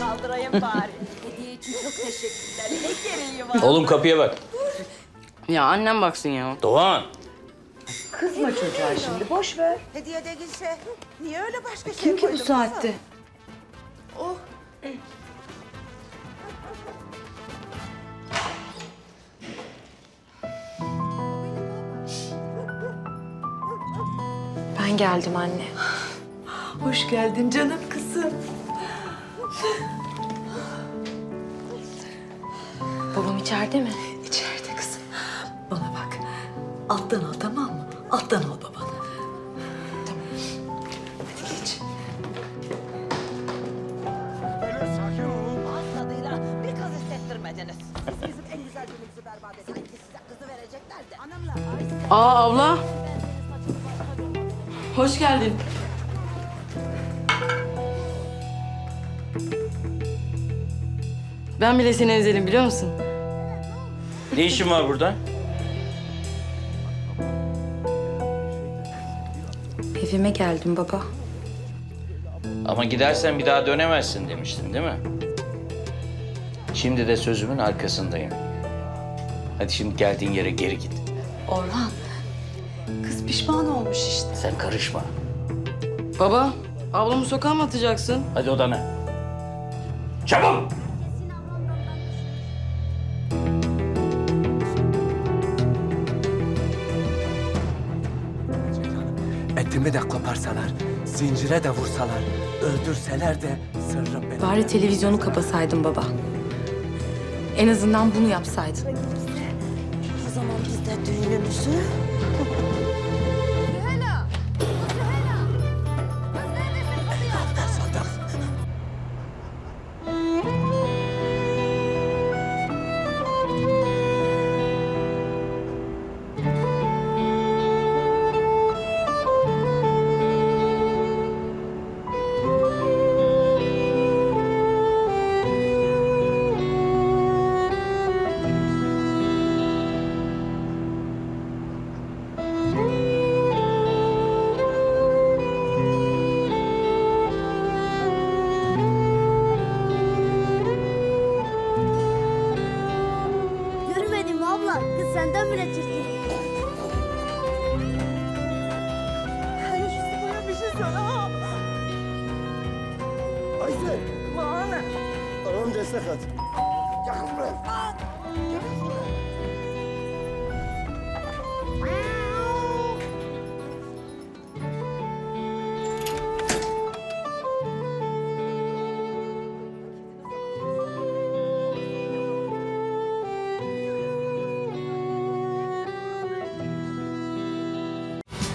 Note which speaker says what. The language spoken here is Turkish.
Speaker 1: kaldırayım bari. Hediye için çok teşekkürler. Ne gereği var?
Speaker 2: Oğlum kapıya bak.
Speaker 3: Ya annem baksın ya.
Speaker 2: Doğan.
Speaker 4: Kızma çocuğa şimdi boş ver.
Speaker 5: Hediye de gitse. Niye öyle başka şey
Speaker 4: Kim ki bu
Speaker 5: koydun
Speaker 4: saatte?
Speaker 6: Ben geldim anne.
Speaker 4: Hoş geldin canım kızım.
Speaker 6: Babam içeride mi?
Speaker 4: İçeride kızım. Bana bak. Alttan al tamam mı? Alttan al babanı. Tamam. Hadi geç.
Speaker 1: Ağız tadıyla bir kız hissettirmediniz. Siz bizim en güzel günümüzü berbat edin. Sanki size kızı verecekler de. Anamla.
Speaker 3: Aa abla. Hoş geldin. Ben bile seni özledim biliyor musun?
Speaker 2: Ne işin var burada?
Speaker 6: Evime geldim baba.
Speaker 2: Ama gidersen bir daha dönemezsin demiştin değil mi? Şimdi de sözümün arkasındayım. Hadi şimdi geldiğin yere geri git.
Speaker 4: Orhan. Kız pişman olmuş işte.
Speaker 2: Sen karışma.
Speaker 3: Baba, ablamı sokağa mı atacaksın?
Speaker 2: Hadi odana. Çabuk!
Speaker 7: Etimi de koparsalar, zincire de vursalar, öldürseler de sırrım benim.
Speaker 6: Bari televizyonu kapasaydın baba. En azından bunu yapsaydın.
Speaker 1: O zaman biz de düğünümüzü...
Speaker 8: senden bile çirkin.
Speaker 5: Ay şu bana bir şey söyle ha.
Speaker 7: Ayşe,
Speaker 5: Bana.
Speaker 7: tamam destek at. Yakın buraya.